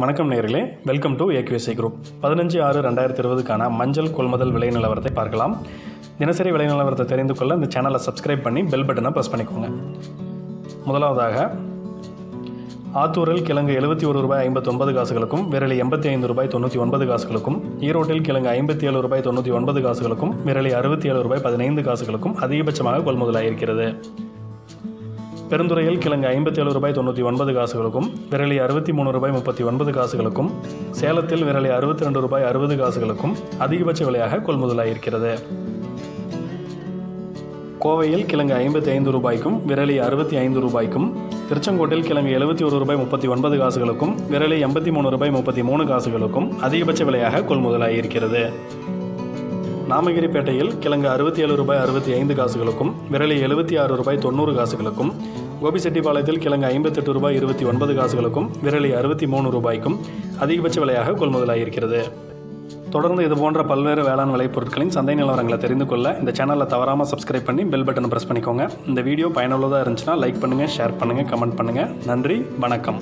வணக்கம் நேர்களே. Welcome to ஏக்யூஎஸ்ஐ group பதினஞ்சு ஆறு ரெண்டாயிரத்தி இருபதுக்கான மஞ்சள் கொள்முதல் விலை நிலவரத்தை பார்க்கலாம். தினசரி விலை நிலவரத்தை தெரிந்து கொள்ள இந்த சேனலை சப்ஸ்கிரைப் பண்ணி பெல் பட்டனை ப்ரெஸ் பண்ணிக்கோங்க. முதலாவதாக ஆத்தூரில் கிழங்கு எழுபத்தி ஒரு ரூபாய் ஐம்பத்தொன்பது காசுகளுக்கும் விரலி எண்பத்தி ஐந்து ரூபாய் தொண்ணூற்றி ஒன்பது காசுகளுக்கும் ஈரோட்டில் கிழங்கு ஐம்பத்தி ஏழு ரூபாய் தொண்ணூற்றி ஒன்பது காசுகளுக்கும் விரலி அறுபத்தி ஏழு ரூபாய் பதினைந்து காசுகளுக்கும் அதிகபட்சமாக கொள்முதலாயிருக்கிறது. பெருந்துறையில் கிழங்கு ஐம்பத்தி ஏழு ரூபாய் தொண்ணூற்றி ஒன்பது காசுகளுக்கும் விரலி அறுபத்தி மூணு ரூபாய் முப்பத்தி ஒன்பது காசுகளுக்கும் சேலத்தில் விரலி அறுபத்தி ரெண்டு ரூபாய் அறுபது காசுகளுக்கும் அதிகபட்ச விலையாக கொள்முதலாயிருக்கிறது. கோவையில் கிழங்கு ஐம்பத்தி ஐந்து ரூபாய்க்கும் விரலி அறுபத்தி ஐந்து ரூபாய்க்கும் திருச்செங்கோட்டில் கிழங்கு எழுபத்தி ஒரு ரூபாய் முப்பத்தி ஒன்பது காசுகளுக்கும் விரலி எண்பத்தி மூணு ரூபாய் முப்பத்தி மூணு காசுகளுக்கும் அதிகபட்ச விலையாக கொள்முதலாயிருக்கிறது. நாமகிரிப்பேட்டையில் கிழங்கு அறுபத்தி ஏழு ரூபாய் அறுபத்தி ஐந்து காசுகளுக்கும் விரலி எழுபத்தி ஆறு ரூபாய் தொண்ணூறு காசுகளுக்கும் கோபிசெட்டிப்பாளையத்தில் கிழங்கு ஐம்பத்தெட்டு ரூபாய் இருபத்தி ஒன்பது காசுகளுக்கும் விரலி அறுபத்தி மூணு ரூபாய்க்கும் அதிகபட்ச விலையாக கொள்முதலாகியிருக்கிறது. தொடர்ந்து இது போன்ற பல்வேறு வேளாண் விளைபொருட்களின் சந்தை நிலவரங்களை தெரிந்து கொள்ள இந்த சேனலை தவறாமல் சப்ஸ்கிரைப் பண்ணி பெல் பட்டனை ப்ரெஸ் பண்ணிக்கோங்க. இந்த வீடியோ பயனுள்ளதாக இருந்துச்சுன்னா லைக் பண்ணுங்கள் ஷேர் பண்ணுங்கள் கமெண்ட் பண்ணுங்கள் நன்றி வணக்கம்.